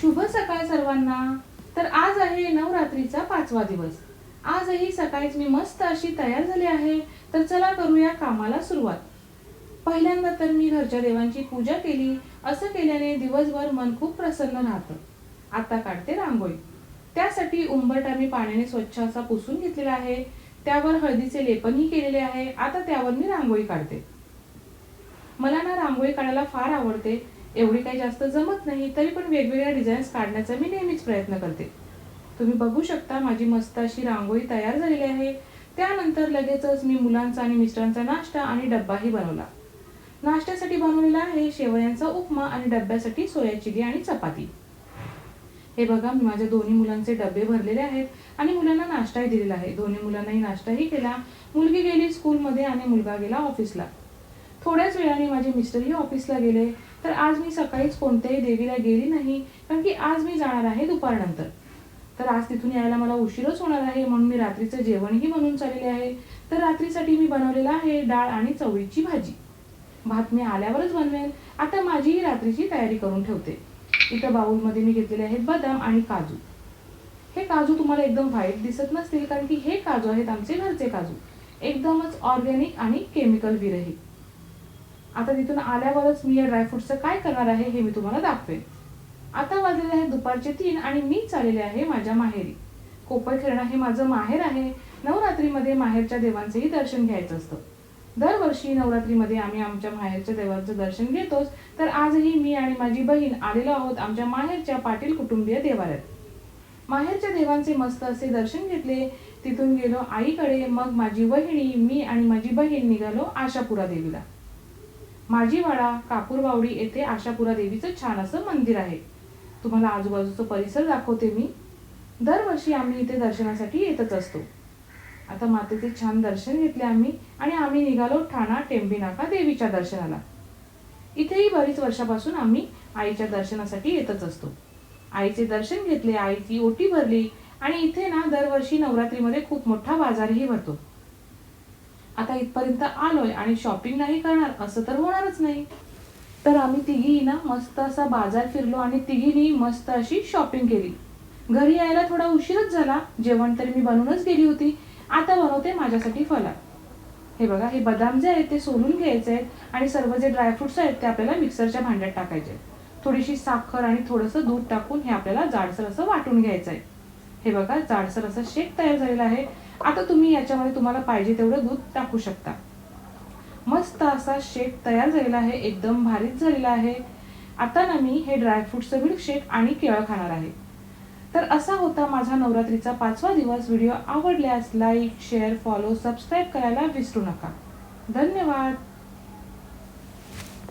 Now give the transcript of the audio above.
शुभ सकाळ सर्वांना. तर आज आहे नवरात्रीचा पाचवा दिवस. आजही सकाळीच मी मस्त अशी तयार झाली आहे. तर चला करूया कामाला सुरुवात. पहिल्यांदा तर मी घरच्या देवांची पूजा केली. असं केल्याने दिवसभर मन खूप प्रसन्न राहतं. आता काढते रांगोळी. त्यासाठी उंबरठा मी पाण्याने स्वच्छ असा पुसून घेतलेला आहे. त्यावर हळदीचे लेपनही केलेले आहे. आता त्यावर मी रांगोळी काढते. मला ना रांगोळी काढायला फार आवडते. एवढी काही जास्त जमत नाही तरी पण वेगवेगळ्या डिझाईन्स काढण्याचा मी नेहमीच प्रयत्न करते. तुम्ही बघू शकता माझी मस्त अशी रांगोळी तयार झालेली आहे. त्यानंतर लगेचच मी मुलांचा आणि मिस्टरांचा नाश्ता आणि डब्बाही बनवला. नाश्त्यासाठी बनवलेला आहे शेवयांचा उपमा आणि डब्यासाठी सोया चिली आणि चपाती. हे बघा मी माझ्या दोन्ही मुलांचे डबे भरलेले आहेत आणि मुलांना नाश्ताही दिलेला आहे. दोन्ही मुलांनाही नाश्ताही केला. मुलगी गेली स्कूलमध्ये आणि मुलगा गेला ऑफिसला थोड्याच वेळाने माझे मिस्टरही ऑफिसला गेले. तर आज मी सकाळीच कोणत्याही देवीला गेली नाही कारण की आज मी जाणार आहे दुपारनंतर. तर आज तिथून यायला मला उशीरच होणार आहे म्हणून मी रात्रीचं जेवणही बनवून चाललेले आहे. तर रात्रीसाठी मी बनवलेलं आहे डाळ आणि चवळीची भाजी. भात मी आल्यावरच बनवेन आता माझीही रात्रीची तयारी करून ठेवते. इथं बाऊलमध्ये मी घेतलेले आहेत बदाम आणि काजू. हे काजू तुम्हाला एकदम व्हाईट दिसत नसतील कारण की हे काजू आहेत आमचे घरचे काजू. एकदमच ऑर्गॅनिक आणि केमिकल विरहित. आता तिथून आल्यावरच मी या ड्रायफ्रुटचं काय करणार आहे हे मी तुम्हाला दाखवेन. आता वाजलेले आहे दुपारचे तीन आणि मी चाललेले आहे माझ्या माहेरी. कोपर खेळणं हे माझं माहेर आहे. नवरात्रीमध्ये माहेरच्या देवांचेही दर्शन घ्यायचं असतं. दरवर्षी नवरात्रीमध्ये आम्ही आमच्या माहेरच्या देवांचं दर्शन घेतोच. तर आजही मी आणि माझी बहीण आलेलो आहोत आमच्या माहेरच्या पाटील कुटुंबीय देवालयात माहेरच्या देवांचे मस्त असे दर्शन घेतले. तिथून गेलो आईकडे. मग माझी वहिणी मी आणि माझी बहीण निघालो आशापुरा देवीला. माझीवाडा कापूरबावडी येथे आशापुरा देवीचं छान असं मंदिर आहे. तुम्हाला आजूबाजूचा परिसर दाखवते मी. दरवर्षी आम्ही इथे दर्शनासाठी येतच असतो. आता मातेचे छान दर्शन घेतले आम्ही आणि आम्ही निघालो ठाणा टेंबीनाका देवीच्या दर्शनाला. इथेही बरीच वर्षापासून आम्ही आईच्या दर्शनासाठी येतच असतो. आईचे दर्शन घेतले आईची ओटी भरली आणि इथे ना दरवर्षी नवरात्रीमध्ये खूप मोठा बाजारही भरतो. आता इथपर्यंत आलोय आणि शॉपिंग नाही करणार असं तर होणारच नाही. तर आम्ही तिघी ना मस्त असा बाजार फिरलो आणि तिघीनी मस्त अशी शॉपिंग केली. घरी यायला थोडा उशीरच झाला जेवण तरी मी बनवूनच गेली होती. आता बनवते माझ्यासाठी फलाट हे बघा हे बदाम जे आहेत ते सोलून घ्यायचे आहेत आणि सर्व जे ड्रायफ्रुट्स आहेत ते आपल्याला मिक्सरच्या भांड्यात टाकायचे थोडीशी साखर आणि थोडंसं दूध टाकून हे आपल्याला जाडसर असं वाटून घ्यायचं आहे. हे बघा जाडसर असा शेक तयार झालेला आहे. आता तुम्ही याच्यामध्ये तुम्हाला पाहिजे तेवढं दूध टाकू शकता. मस्त असा शेक तयार झालेला आहे एकदम भारीच झालेला आहे. आता ना मी हे ड्रायफ्रुटचं मिल्कशेक आणि केळं खाणार आहे. तर असा होता माझा नवरात्रीचा पाचवा दिवस. व्हिडिओ आवडल्यास लाईक शेअर फॉलो सबस्क्राईब करायला विसरू नका. धन्यवाद.